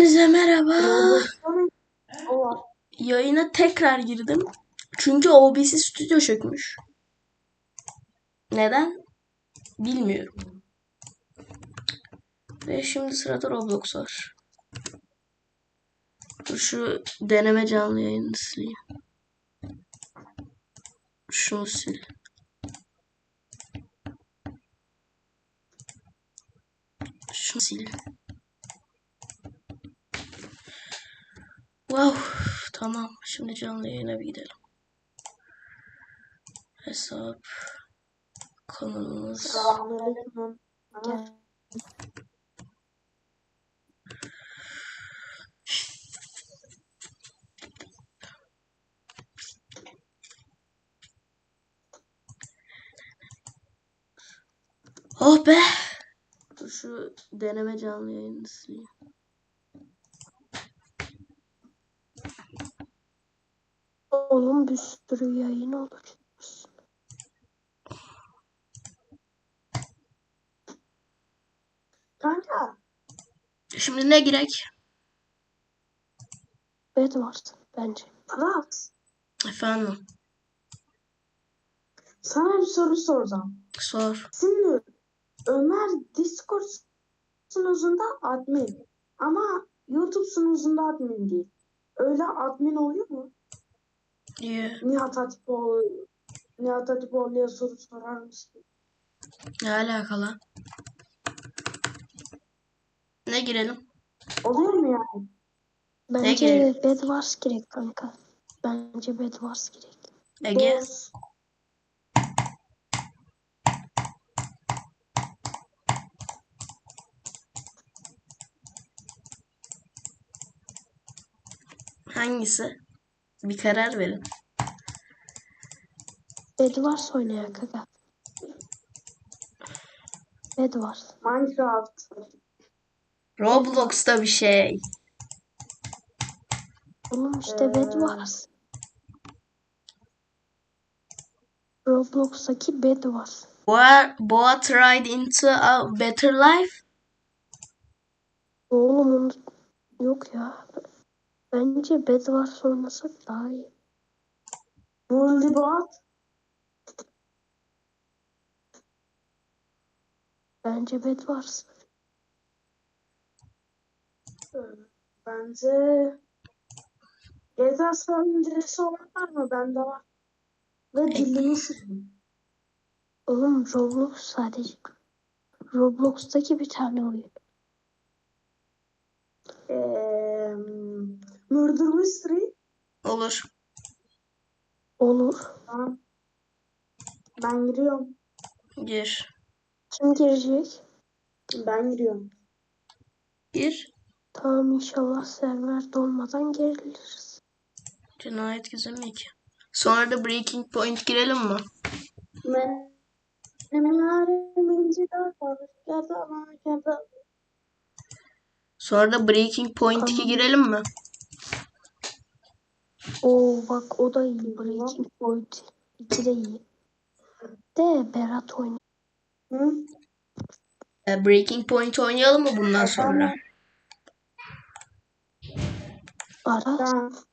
Hepinize merhaba. Yayına tekrar girdim. Çünkü OBS stüdyo çökmüş. Neden? Bilmiyorum. Ve şimdi sırada Roblox var. Dur şu deneme canlı yayını sileyim. Şunu sil. Şunu sil. Wow, tamam. Şimdi canlı yayına bir gidelim. Hesap kanalımız. Oh be. Şu deneme canlı yayını sileyim. Oğlum bir sürü yayın olur. Kanka. Şimdi ne girek? Bed var bence. Fırat. Efendim. Sana bir soru soracağım. Sor. Şimdi Ömer Discord sunucunda admin. Ama YouTube sunucunda admin değil. Öyle admin oluyor mu? İyi. Nihat Hatipoğlu Nihat Hatipoğlu'ya soru sorar mısın? Ne alakalı? Ne girelim? Oluyor mu yani? Bence Ege. Bed Wars gerek kanka. Bence Bed Wars gerek. Ege. Boz. Hangisi? Bir karar verin. Bed Wars oynayan kanka. Bed Wars. Minecraft. Roblox'ta bir şey. Oğlum işte Ee, Bed Wars. Roblox'taki Bed Wars. Boa, Boa tried into a better life. Oğlum onu... Yok ya. Bence Bed Wars oynasak daha iyi. Bullybot. Bence Bed Wars. Bence GTA San Andreas'ı olan var mı? Bende var. Ve dilimi üşüdüm. Oğlum Roblox sadece. Roblox'taki bir tane oyun. Eee Murder Mystery. Olur. Olur. Tamam. Ben giriyorum. Gir. Kim girecek? Ben giriyorum. Gir. Tamam inşallah server dolmadan geliriz. Cinayet gizemi 2. Sonra da Breaking Point girelim mi? Ben halim daha fazla. Gerda bana gerda. Sonra da Breaking Point 2 Tamam. girelim mi? Oo bak o da iyi. Breaking Point 2 de iyi. De Berat oynuyor. Hı? E, Breaking Point oynayalım mı bundan sonra? Aras.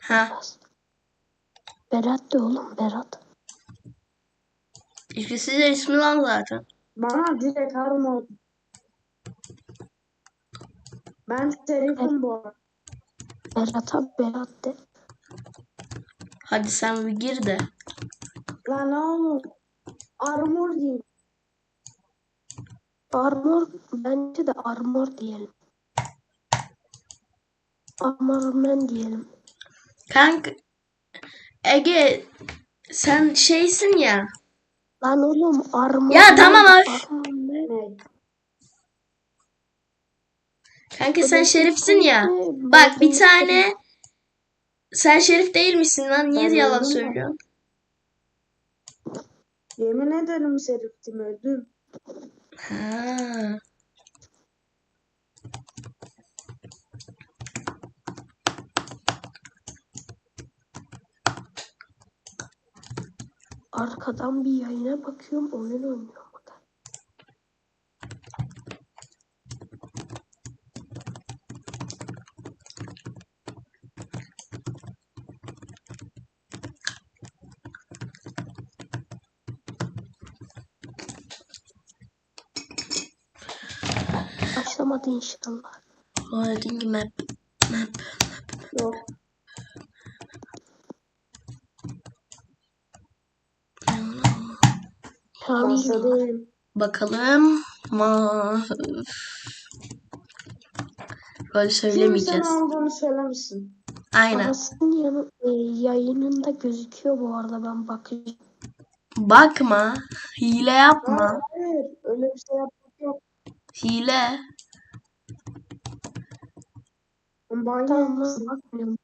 Ha. Berat de oğlum Berat. ikisi de ismi lan zaten. Bana direkt harum oldu. Ben şerifim bu arada. Berat'a Berat de. Hadi sen bir gir de. Lan oğlum. Armor diyeyim. Armor bence de Armor diyelim. Armor Man diyelim. Kanka Ege sen şeysin ya. Lan oğlum Armor Ya tamam abi. Kanka sen şerifsin ya. Bak bir tane sen şerif değil misin lan? Niye Ben yalan öldüm söylüyorsun? Yemin ederim şeriftim öldüm. Ha. Arkadan bir yayına bakıyorum oyun oynuyor. Patlamadı inşallah. Holding map. Map. Yok. Tamam. Başladım. Bakalım. Ma. Sen söylemeyeceğiz. aldığını söylemişsin. Aynen. Aras'ın yanı, e, yayınında gözüküyor bu arada ben bakacağım. Bakma. Hile yapma. Hayır. Öyle bir şey yapmak yok. Hile. Tamam bakmıyorum.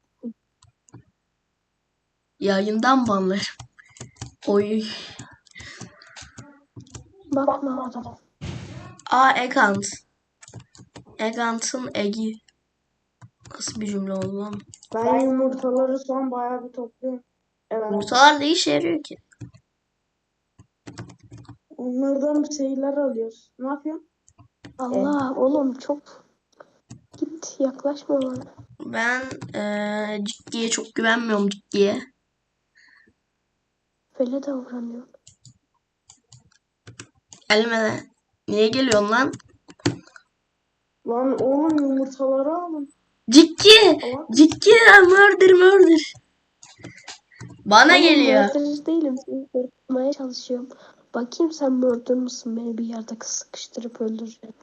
Yayından banlarım. Oy. Bakma adam. A Egant. Egant'ın Egi. Nasıl bir cümle oldu lan? Ben yumurtaları an bayağı bir topluyorum. Evet. Yumurtalar ne işe yarıyor ki? Onlardan bir şeyler alıyoruz. Ne yapıyorsun? Allah oğlum çok git yaklaşma bana. Ben eee ciddiye çok güvenmiyorum ciddiye. Böyle davranıyor. Gelme lan. Niye geliyorsun lan? Lan oğlum yumurtaları alın. Ciddi. Tamam. Ciddi lan murder murder. Bana Oğlum, geliyor. murderer değilim. Seni korkutmaya çalışıyorum. Bakayım sen murder mısın? Beni bir yerde sıkıştırıp öldüreceksin.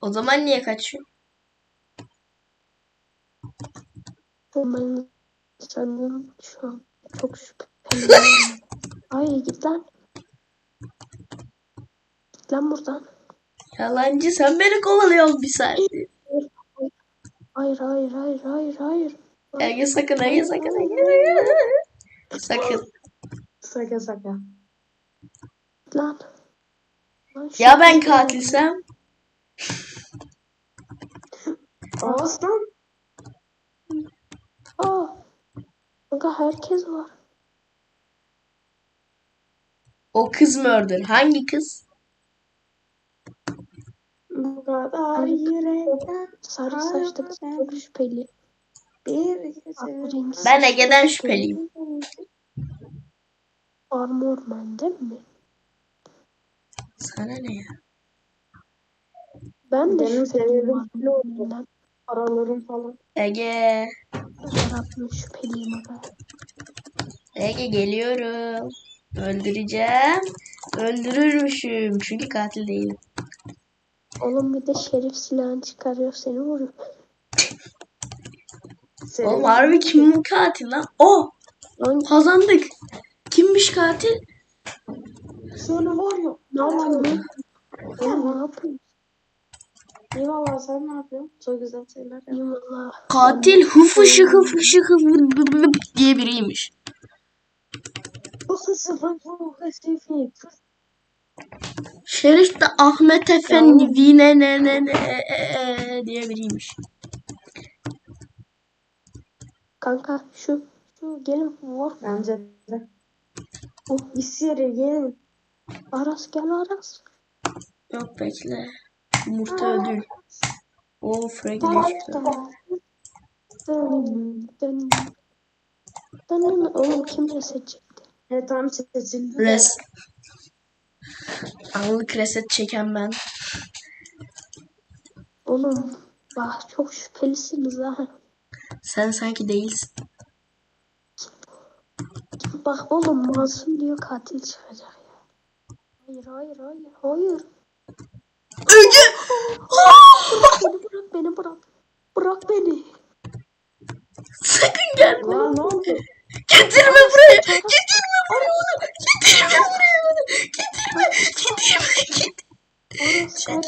O zaman niye kaçıyor? Ben senden şu an çok şüpheleniyorum. Ay git lan. Git lan buradan. Yalancı sen beni kovalıyorsun bir saattir. Hayır hayır hayır hayır hayır. Ege sakın Ege sakın Ege. Sakın. Saka. Git lan. Lan Ya ben katilsem? Aslan. Aa. Kanka herkes var. O kız murder. Hangi kız? Bu kadar yürekten Sarı saçlı kız ben- çok şüpheli. bir Ben Ege'den şüpheliyim. Armorman değil mi? Sana ne ya? Ben de Benim şüpheliyim. Paralarım falan. Ege. Arap'ın şüpheliyim aga. Ege geliyorum. Öldüreceğim. Öldürürmüşüm. Çünkü katil değilim. Oğlum bir de şerif silahını çıkarıyor seni vuruyor. Senin Oğlum harbi kim katil lan? O Lan kazandık. Kimmiş katil? Şöyle var ya. ne? Oğlum ne yapıyorsun? Eyvallah sen ne yapıyorsun? Çok güzel şeyler yap. İyi valla. Katil hıfı şıkı fışı hıfı diye biriymiş. Şerif de Ahmet Efendi vine ne ne ne e, e, e diye biriymiş. Kanka şu şu gelin vur. Bence de. Oh, yeri gelin. Aras gel Aras. Yok bekle. Yumurta ödül. O Frank Aras çıktı. Oğlum kim reset çekti? He tam seçildi. Res. Anlık reset çeken ben. Oğlum bak çok şüphelisiniz ha. Sen sanki değilsin. Bak oğlum masum diyor katil çıkacak ya. Hayır hayır hayır hayır. Ege! Beni bırak beni bırak. Bırak beni. Sakın gelme. Lan ne oldu? Getirme buraya. Getirme buraya onu. Getirme buraya onu. Getirme. Getirme. Getirme. Aras kaç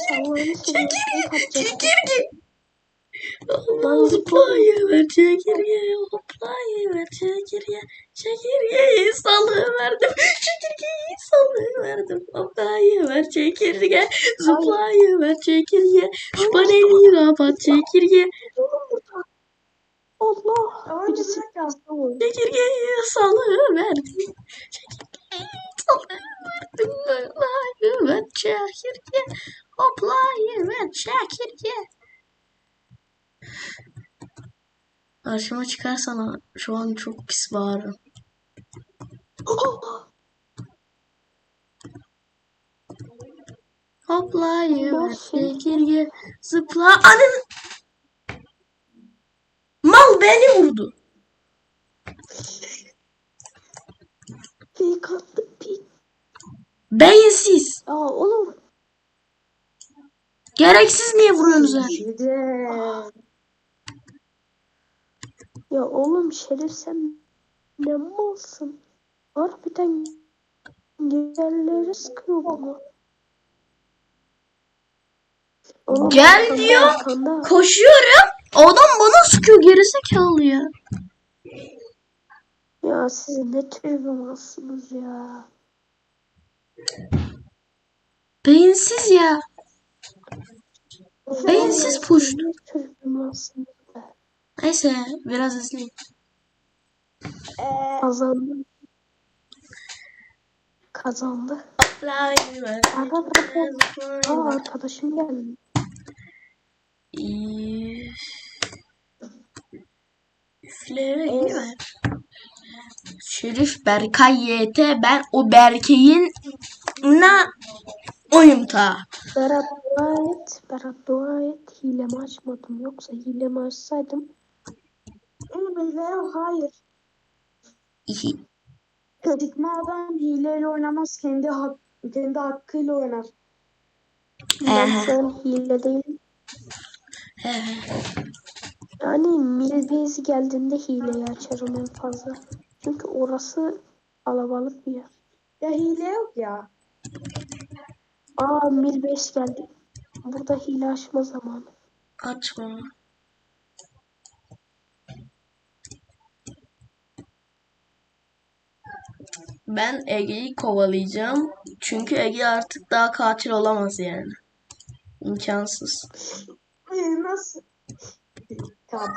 Allah'ını seversen kaçacak. Çekirge. Lan zıplayıver çekirge. Çekirgeyi salıverdim. Çekirgeyi salıverdim. Hoplayıver çekirge. Zıplayıver çekirge. Şu paneli kapat çekirge. Allah. Birisi. Çekirgeyi salıverdim. Çekirgeyi salıverdim. Hoplayıver çekirge. Hoplayıver çekirge. Karşıma çıkarsana şu an çok pis bağırırım. Allah. Hopla Zıplayıver Nasıl? çekirge zıpla. Anın. Mal beni vurdu. Fake attı. Fake. Beyinsiz. Aa oğlum. Gereksiz niye vuruyorsunuz Ya oğlum Şerif sen ne malsın? Harbiden yerlere sıkıyor bana. Oğlum, Gel diyor. arkanda. Koşuyorum. Adam bana sıkıyor gerizekalı ya. Ya siz ne tribümansınız ya. Beyinsiz ya. Beyinsiz puşt. Ne. Neyse biraz izleyeyim. e, Kazandı. Kazandı. Ara ara. Aa arkadaşım geldi. Üf. Üfleyiver. Şerif Berkay YT ben o Berkay'in na oyum ta. Berat dua et. Berat dua et. Hilemi açmadım. Yoksa hilemi açsaydım yok hayır. İhi. Sigma adam hileyle oynamaz kendi hak, kendi hakkıyla oynar. ben Ehe. şu an hile değilim. He. Yani Milbezi geldiğinde hileyi açarım en fazla. Çünkü orası kalabalık bir yer. Ya hile yok ya. Aa Milbeş geldi. Burada hile açma zamanı. Açma. Ben Ege'yi kovalayacağım. Çünkü Ege artık daha katil olamaz yani. İmkansız. Ee, nasıl?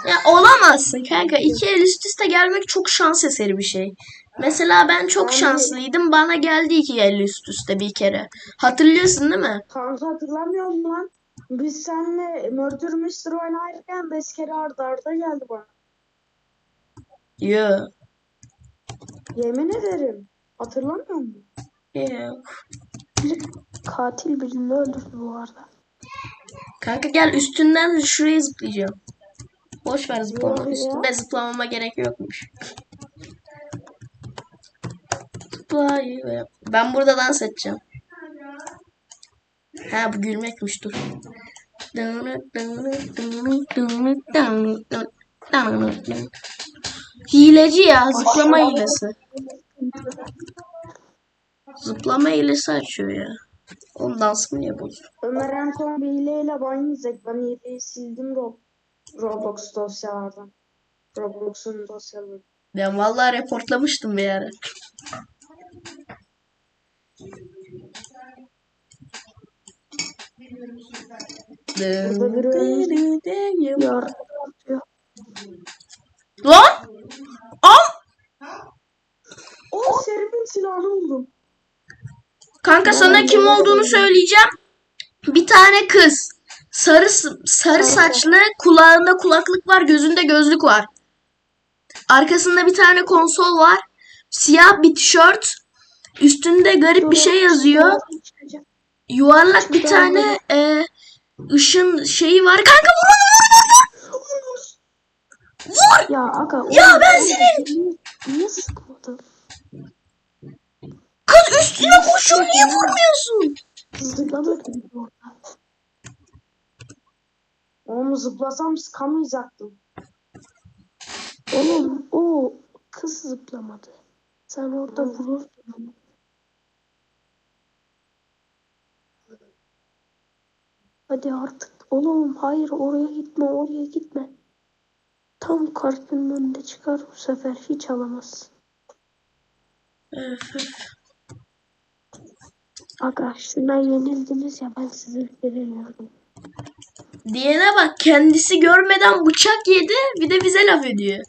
Ya olamazsın kanka. İki el üst üste gelmek çok şans eseri bir şey. Mesela ben çok şanslıydım. Bana geldi iki el üst üste bir kere. Hatırlıyorsun değil mi? Kanka hatırlamıyor musun lan? Biz seninle Murder Mystery oynarken beş kere arda arda geldi bana. Yok. Yemin ederim. Hatırlamıyor musun? Yok. Katil birini öldürdü bu arada. Kanka gel üstünden şuraya zıplayacağım. Boş ver zıplama. Üstünde zıplamama gerek yokmuş. Zıplayıver. Ben burada dans edeceğim. Ha bu gülmekmiş dur. Hileci ya zıplama hilesi. Zıplama hilesi açıyor ya. Oğlum dans mı niye bozuk? Ömer en son bir hileyle ban yiyecek. Ben hileyi sildim Rob Roblox dosyalardan. Roblox'un dosyaları. Ben vallahi reportlamıştım bir ara. Lan! Am! O Şerif'in silahını buldum. Kanka sana kim olduğunu söyleyeceğim. Bir tane kız. Sarı sarı saçlı, kulağında kulaklık var, gözünde gözlük var. Arkasında bir tane konsol var. Siyah bir tişört. Üstünde garip bir şey yazıyor. Yuvarlak bir tane e, ışın şeyi var. Kanka vur vur vur vur. Vur! Ya aga. Ya ben senin- Niye, sıkmadın? Kız üstüne koşuyor niye vurmuyorsun? Zıplamadın orada. Onu zıplasam sıkamayacaktım. Oğlum o kız zıplamadı. Sen orada vururdun. Hadi artık. Oğlum hayır oraya gitme oraya gitme. Tam kartının önünde çıkar bu sefer hiç alamazsın. Öf, öf. Aga şuna yenildiniz ya ben size veriyorum. Diyene bak kendisi görmeden bıçak yedi bir de bize laf ediyor.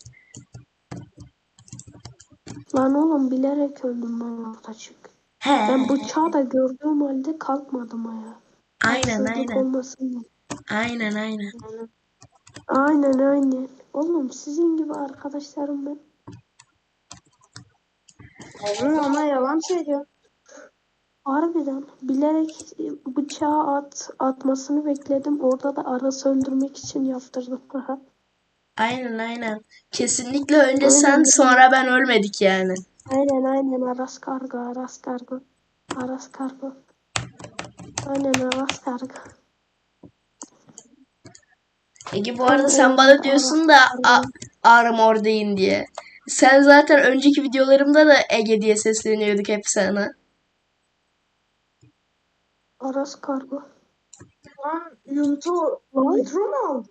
Lan oğlum bilerek öldüm ben orada çık. He. Ben bıçağı da gördüğüm halde kalkmadım ayağa. Aynen Haksızlık aynen. olmasın diye. Aynen aynen. Aynen aynen. Oğlum sizin gibi arkadaşlarım ben. Oğlum ama yalan söylüyor. Harbiden bilerek bıçağı at, atmasını bekledim. Orada da Aras'ı öldürmek için yaptırdım. Aynen aynen. Kesinlikle önce Aynen, sen sonra ben ölmedik yani. aynen aynen Aras kargo Aras kargo. Aras kargo. Aynen Aras kargo. Ege bu arada sen bana diyorsun da Armor'dayım diye. Sen zaten önceki videolarımda da Ege diye sesleniyorduk hep sana. Aras kargo. Lan Yunto Lan. nitro mu aldı?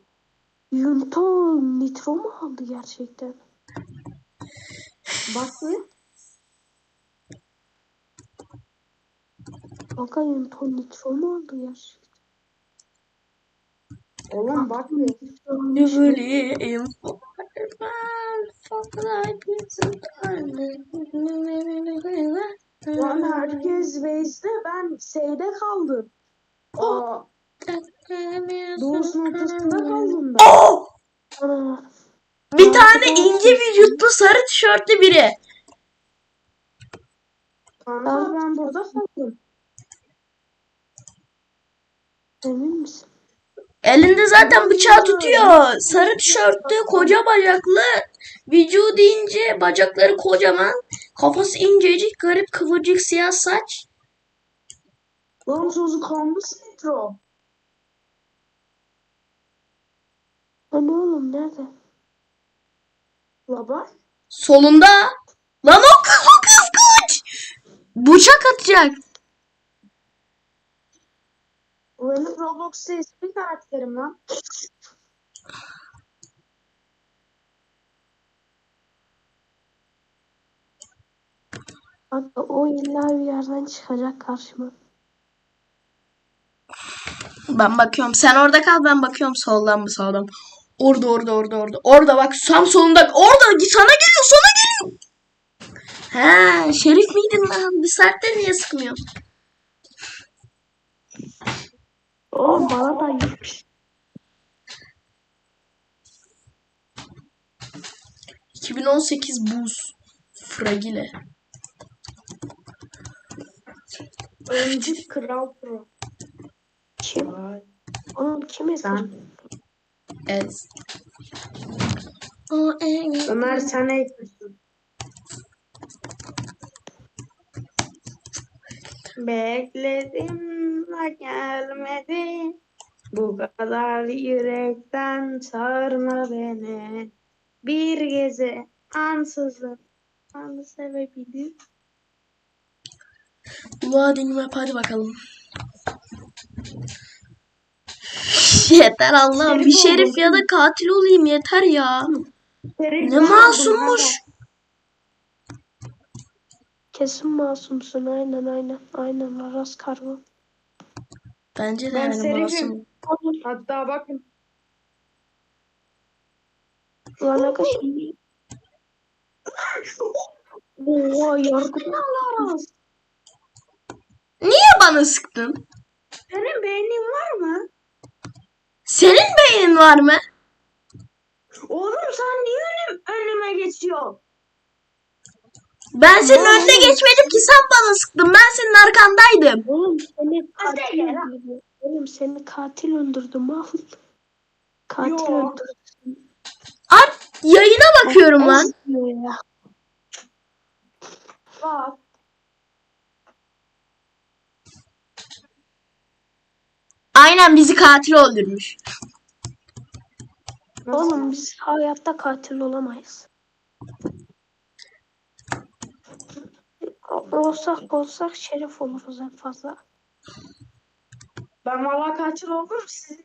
Yunto nitro mu aldı gerçekten? Bak bir. Kanka Yunto nitro mu aldı gerçekten? Oğlum bak bir. Ne bileyim. Lan herkes base'de ben şeyde kaldım. Aa, doğuş noktasında kaldım ben. Oh! Ana. Bir tane ince vücutlu sarı tişörtlü biri. Kanka ben burada kaldım. Emin misin? Elinde zaten bıçağı tutuyor. Sarı tişörtlü, koca bacaklı. Vücudu ince, bacakları kocaman. Kafası incecik, garip kıvırcık siyah saç. Lan sözü kalmış nitro. Hani oğlum nerede? La bak. Solunda. Lan o kız, o kız kaç. Bıçak atacak. Benim Roblox'ta eski karakterim lan. Kanka o illa bir yerden çıkacak karşıma. Ben bakıyorum. Sen orada kal ben bakıyorum soldan mı sağdan mı? Orada orada orada orada. Orada bak tam solunda. Orada sana geliyor sana geliyor. He Şerif miydin lan? Bir saattir niye sıkmıyor? Oğlum bana da yük. ...2018 buz. Fragile. Öncü Kral Pro. Kim? Oğlum kim Sen. Ez. O en Ömer sen ne yapıyorsun? Bekledim da gelmedi. Bu kadar yürekten sarma beni. Bir gece ansızın anı sevebilirim. Loading map hadi bakalım. Yeter Allah'ım bir Şerif ya da katil olayım yeter ya. Şerif Ne masummuş. Kesin masumsun aynen aynen. Aynen Aras kargo. Bence de Ben yani masum. Oğlum Hatta bakın lan aga şimdi. Oha yargı. Niye bana sıktın? Senin beynin var mı? Senin beynin var mı? Oğlum sen niye önüm, önüme geçiyorsun? Ben senin önüne geçmedim ki sen bana sıktın. Ben senin arkandaydım. Oğlum seni Hadi gel lan. Oğlum seni katil öldürdü mal. Katil Yo. öldürdü. Art yayına bakıyorum lan. Ya. Bak. Aynen bizi katil öldürmüş. Oğlum biz hayatta katil olamayız. Olsak olsak şerif oluruz en fazla. Ben valla kaçır oldum siz.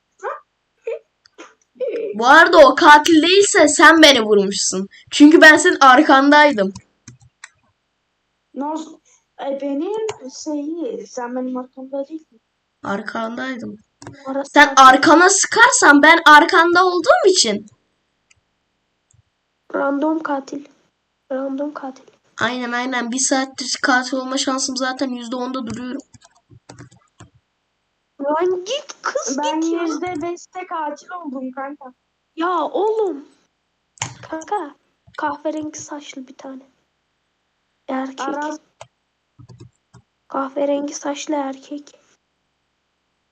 Bu arada o katil değilse sen beni vurmuşsun. Çünkü ben senin arkandaydım. Nasıl? E benim şeyi sen benim arkamda değilsin. Arkandaydım. Orası Sen arkana sıkarsan ben arkanda olduğum için. random katil. Random katil. Aynen aynen. Bir saattir katil olma şansım zaten %10'da duruyorum. Lan git kız Ben git ya. yüzde beşte katil oldum kanka. Ya oğlum. Kanka kahverengi saçlı bir tane. Erkek. Aras Kahverengi saçlı erkek.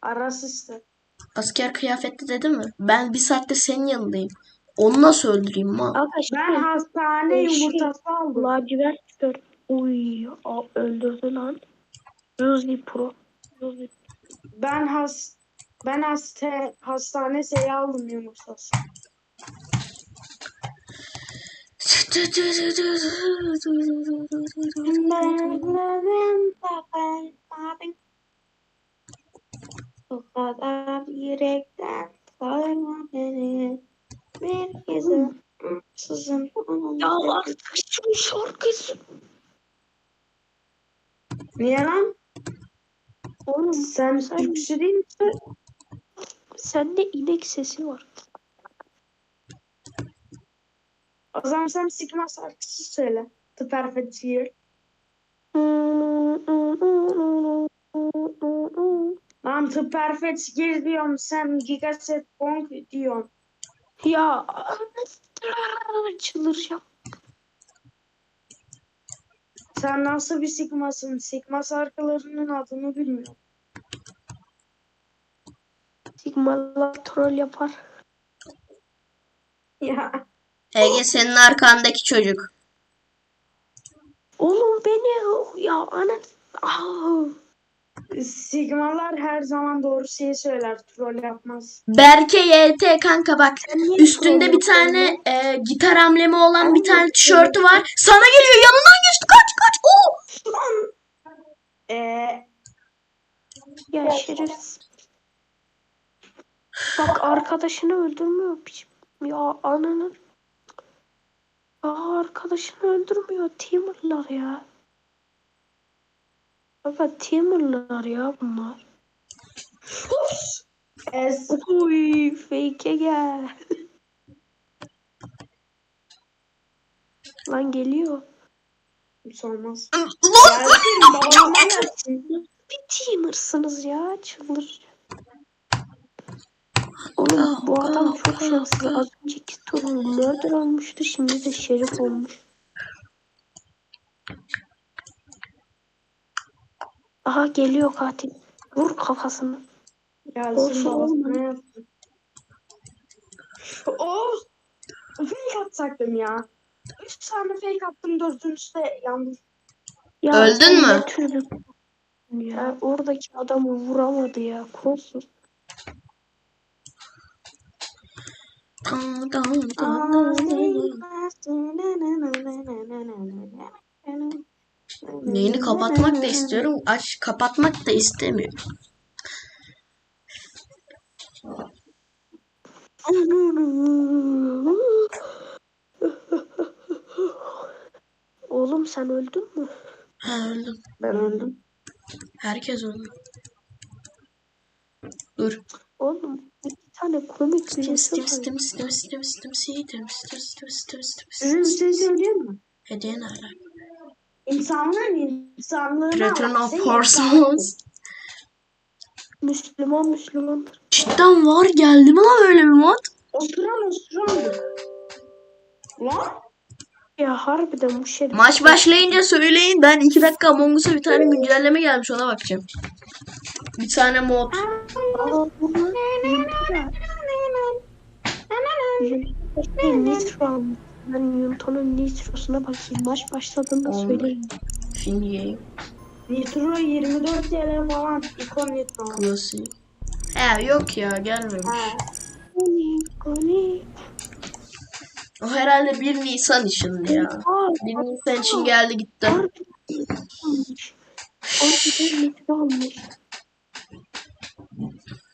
Aras işte. Asker kıyafetli dedi mi? Ben bir saattir senin yanındayım. Onu nasıl öldüreyim ma? Aga şey, Ben hastane Şey, yumurtası aldım. lacivert çıkıyor. Uy a- öldürdü lan. Gözlü pro. Gözlü. Ben has ben hasta hastane şeyi aldım yumurtası. O kadar yürekten sayma beni. Bir kez sızın. Ya artık şu şarkısı. Niye lan? Sen misin? sende inek sesi var. O zaman sen Sigma şarkısı söyle. The Perfect Year. Lan The Perfect Year diyorum. Sen Gigaset Bonk diyorsun. Ya çıldıracağım. Sen nasıl bir Sigma'sın? Sigma şarkılarının adını bilmiyorum. Sigmalar troll yapar. Ya. Ege senin arkandaki çocuk. Oğlum beni ya ana ah. Sigmalar her zaman doğru şeyi söyler. Troll yapmaz. Berke YT kanka bak. Üstünde bir tane e, gitar amblemi olan bir tane tişörtü var. Sana geliyor yanından geçti. Kaç kaç. Oo. Eee Ya şerefsiz. Bak arkadaşını öldürmüyor. Ya ananın. Ya arkadaşını öldürmüyor. Teamer'lar ya. Baba teamer'lar ya bunlar. es Uy fake'e gel. Lan geliyor. hiç olmaz. Ulan. Gelsin. Bir teamer'sınız ya. Çıldıracağım. Oğlum bu adam çok şanslı. Az önceki tur murder olmuştu. Şimdi de şerif olmuş. Aha geliyor katil. Vur kafasını. Gelsin yapsın. Of! Fake atacaktım ya. Üç tane fake attım dördüncüsü de yandım. Ya Öldün mü? Ya oradaki adamı vuramadı ya. Kolsuz. Yayını kapatmak da istiyorum. Aç kapatmak da istemiyorum. Oğlum sen öldün mü? Ha, öldüm. Ben öldüm. Herkes öldü. Dur. Tane komik Stim stim stim stim stim stim stim stim stim stim stim Size bir şey söyleyeyim mi? Hediye nerede? İnsanların insanlığına Return of Porcelains. Müslüman Müslümandır. Cidden var geldi mi lan öyle bir mod? Oturan oturan. Lan? Ya harbiden bu şerif. Maç başlayınca söyleyin. Ben 2 dakika Among Us'a bir tane güncelleme gelmiş ona bakacağım. Bir tane mod. Nitro almış. Ben Yunton'un nitrosuna bakayım. Maç başladığında Olmaz. söyleyin. Fin game. Nitro 24 TL falan. İkon Nitro. Klasik. He yok ya gelmemiş. O herhalde 1 Nisan için ya. Aa, 1 Nisan için geldi gitti.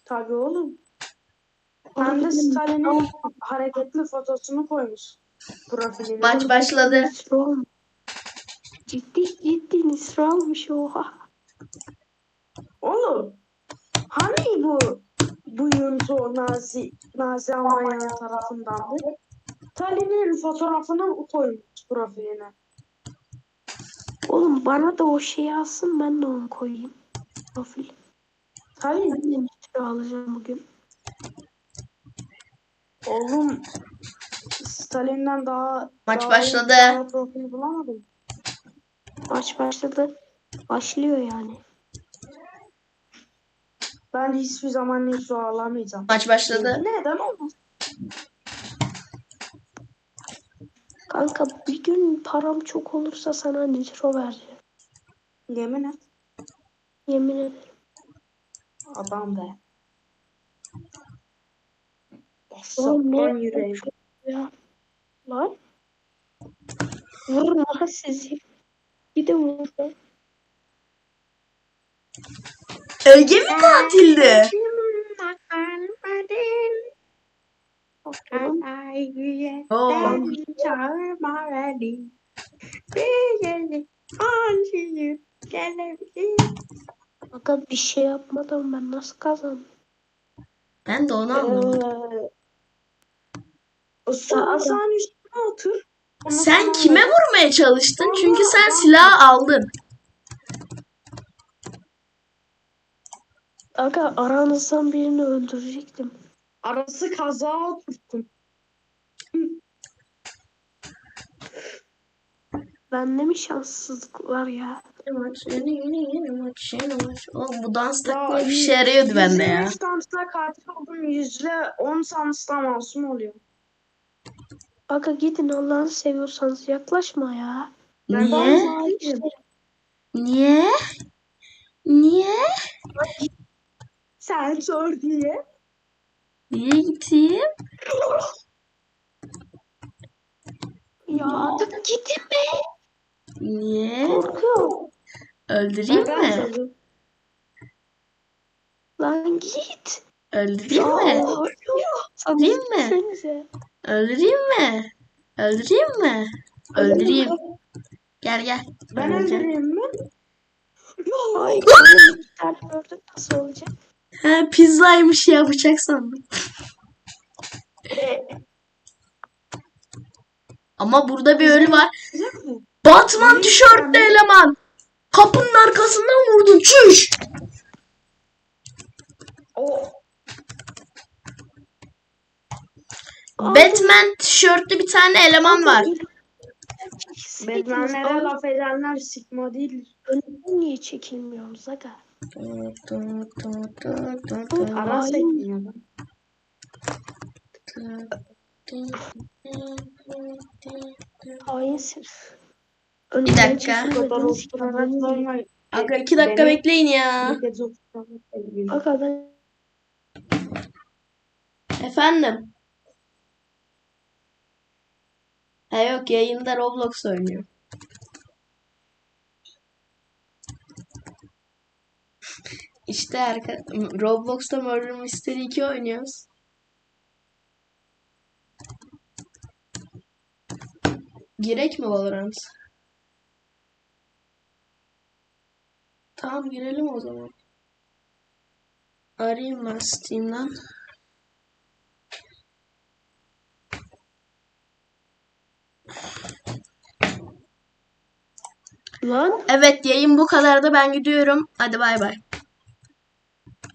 Tabii oğlum. Hem de Stalin'in hareketli fotosunu koymuş profiline. Maç başladı. Ciddi ciddi nitro almış oha. Oğlum hani bu bu yuntu Nazi Nazi Almanya tarafındandı? Stalin'in fotoğrafını koymuş profiline. Oğlum bana da o şeyi alsın ben de onu koyayım. Profil. Stalin Ben de alacağım bugün. Oğlum Stalin'den daha Maç daha başladı. daha bulamadım. Maç başladı. Başlıyor yani. Ben hiçbir zaman Nitro alamayacağım. Maç başladı. Neden olmaz? Kanka bir gün param çok olursa sana nitro vereceğim. Yemin et. Yemin ederim. Adam be. Ne Saplan yüreğim. ya? Lan. Vurma sizi. Gidin vurma. Öge mi katildi? Oo. Aga bir şey yapmadan ben nasıl kazandım? Ben de onu anlamadım. Sen üstüne otur. Ondan Sen kime vurmaya çalıştın? Çünkü sen silahı aldın. Aga aranızdan birini öldürecektim. Arası kaza oturttun. Bende mi şanssızlık var ya? Maç, yeni yeni yeni maç, yeni maç. Oğlum bu dans taktiği bir işe yarıyordu bende ya. %5 dansla katil oldum. Yüzde 10 dansla masum oluyor. Aga gidin Allah'ını seviyorsanız yaklaşma ya. Ben Niye? Niye? Niye? Sen sor diye. Niye gideyim? Ya aga gidin be. Niye? Korkuyorum. Öldüreyim Ben mi? sordum. Lan git. Öldüreyim mi? Değil mi? Öldüreyim mi? Öldüreyim mi? Öldüreyim. Gel gel. Ben öldüreyim mi? Ay gördük nasıl olacak? Ha pizzaymış ya bıçak sandım. Ama burada bir ölü var. Batman tişörtlü eleman. Kapının arkasından vurdun. Çüş. O Batman tişörtlü bir tane eleman var. Batman'lere laf edenler sikma değildir. Önden niye çekilmiyoruz aga? Ara sekmiyor. lan. Bir dakika. Aga iki dakika Beni- bekleyin ya. Aga ben Efendim. Ha yok yayında Roblox oynuyor. İşte arka Roblox'ta Murder Mystery 2 oynuyoruz. Girek mi Valorant? Tamam girelim o zaman. Arayayım ben Steam'den. Lan Evet yayın bu kadar da ben gidiyorum. Hadi bay bay.